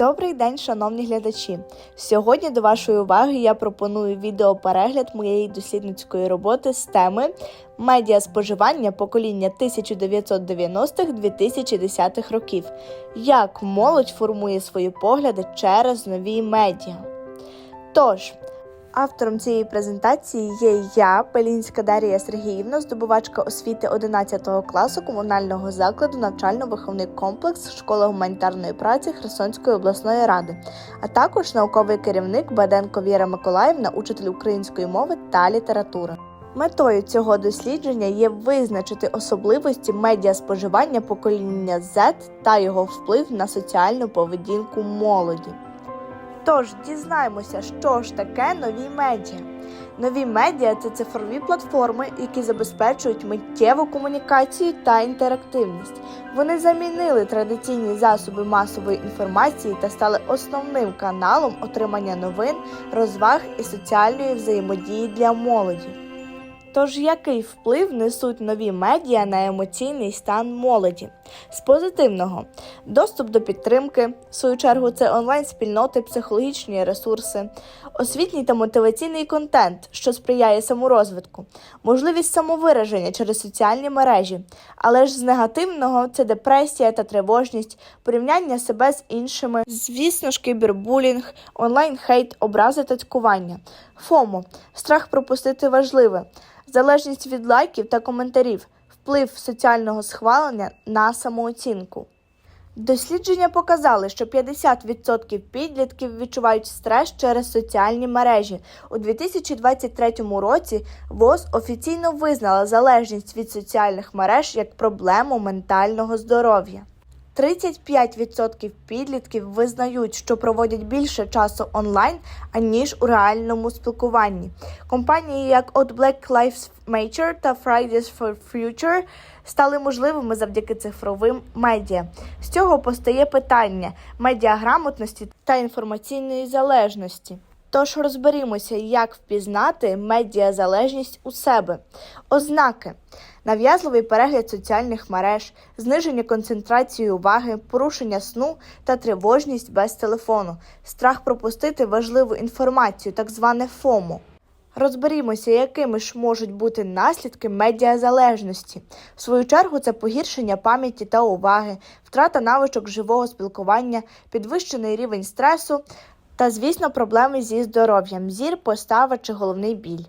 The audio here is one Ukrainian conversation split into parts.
Добрий день, шановні глядачі! Сьогодні до вашої уваги я пропоную відеоперегляд моєї дослідницької роботи з теми Медіа споживання покоління 1990-2010 років. Як молодь формує свої погляди через нові медіа. Тож, Автором цієї презентації є я, Пелінська Дарія Сергіївна, здобувачка освіти 11 класу комунального закладу навчально-виховний комплекс школи гуманітарної праці Херсонської обласної ради, а також науковий керівник Баденко Віра Миколаївна, учитель української мови та літератури. Метою цього дослідження є визначити особливості медіаспоживання покоління Z та його вплив на соціальну поведінку молоді. Тож дізнаємося, що ж таке нові медіа. Нові медіа це цифрові платформи, які забезпечують миттєву комунікацію та інтерактивність. Вони замінили традиційні засоби масової інформації та стали основним каналом отримання новин, розваг і соціальної взаємодії для молоді. Тож який вплив несуть нові медіа на емоційний стан молоді? З позитивного. Доступ до підтримки, в свою чергу, це онлайн-спільноти, психологічні ресурси, освітній та мотиваційний контент, що сприяє саморозвитку, можливість самовираження через соціальні мережі, але ж з негативного це депресія та тривожність, порівняння себе з іншими, звісно ж, кібербулінг, онлайн-хейт, образи та цькування, ФОМО, страх пропустити важливе залежність від лайків та коментарів, вплив соціального схвалення на самооцінку. Дослідження показали, що 50% підлітків відчувають стрес через соціальні мережі. У 2023 році ВОЗ офіційно визнала залежність від соціальних мереж як проблему ментального здоров'я. 35% підлітків визнають, що проводять більше часу онлайн, аніж у реальному спілкуванні. Компанії, як от Black Lives Matter та Fridays for Future стали можливими завдяки цифровим медіа. З цього постає питання медіаграмотності та інформаційної залежності. Тож розберімося, як впізнати медіазалежність у себе. Ознаки: нав'язливий перегляд соціальних мереж, зниження концентрації уваги, порушення сну та тривожність без телефону, страх пропустити важливу інформацію, так зване ФОМО. Розберімося, якими ж можуть бути наслідки медіазалежності. В свою чергу це погіршення пам'яті та уваги, втрата навичок живого спілкування, підвищений рівень стресу та, звісно, проблеми зі здоров'ям, зір, постава чи головний біль.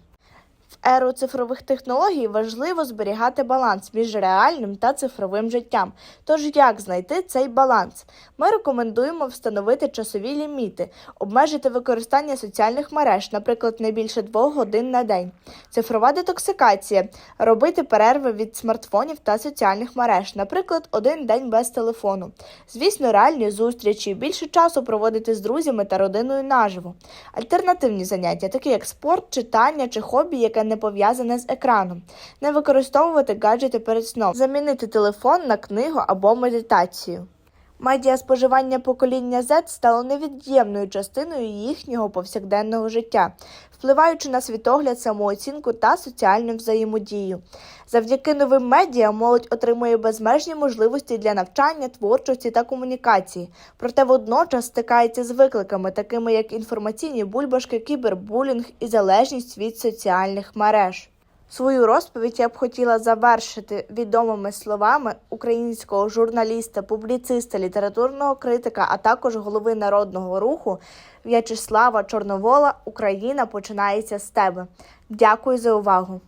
В еру цифрових технологій важливо зберігати баланс між реальним та цифровим життям. Тож як знайти цей баланс? Ми рекомендуємо встановити часові ліміти, обмежити використання соціальних мереж, наприклад, не більше двох годин на день. Цифрова детоксикація робити перерви від смартфонів та соціальних мереж, наприклад, один день без телефону. Звісно, реальні зустрічі, більше часу проводити з друзями та родиною наживо. Альтернативні заняття, такі як спорт, читання чи хобі, яке не пов'язане з екраном, не використовувати гаджети перед сном, замінити телефон на книгу або медитацію. Медіаспоживання покоління Z стало невід'ємною частиною їхнього повсякденного життя, впливаючи на світогляд, самооцінку та соціальну взаємодію. Завдяки новим медіа молодь отримує безмежні можливості для навчання, творчості та комунікації, проте водночас стикається з викликами, такими як інформаційні бульбашки, кібербулінг і залежність від соціальних мереж. Свою розповідь я б хотіла завершити відомими словами українського журналіста, публіциста, літературного критика, а також голови народного руху В'ячеслава Чорновола Україна починається з тебе. Дякую за увагу.